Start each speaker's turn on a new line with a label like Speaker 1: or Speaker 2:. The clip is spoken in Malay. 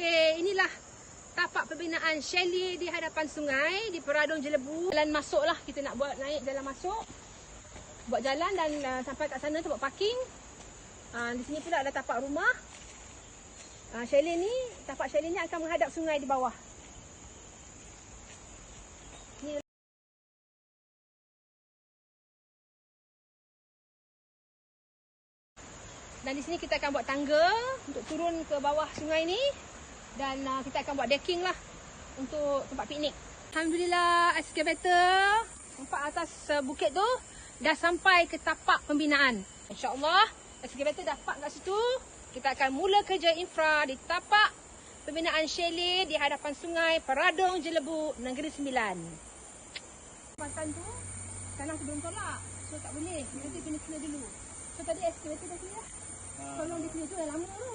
Speaker 1: Okay, inilah tapak pembinaan Shelly di hadapan sungai di Peradun Jelebu. Jalan masuk lah kita nak buat naik jalan masuk. Buat jalan dan uh, sampai kat sana tu buat parking. Uh, di sini pula ada tapak rumah. Uh, Shelly ni, tapak Shelly ni akan menghadap sungai di bawah. Dan di sini kita akan buat tangga untuk turun ke bawah sungai ni dan uh, kita akan buat decking lah untuk tempat piknik. Alhamdulillah excavator nampak atas uh, bukit tu dah sampai ke tapak pembinaan. InsyaAllah excavator dah park kat situ. Kita akan mula kerja infra di tapak pembinaan chalet di hadapan sungai Peradung Jelebu Negeri Sembilan. Makan tu tanah tu belum tolak. So tak boleh. Kita kena kena dulu. So tadi excavator dah clear. Tolong dia clear tu dah lama tu.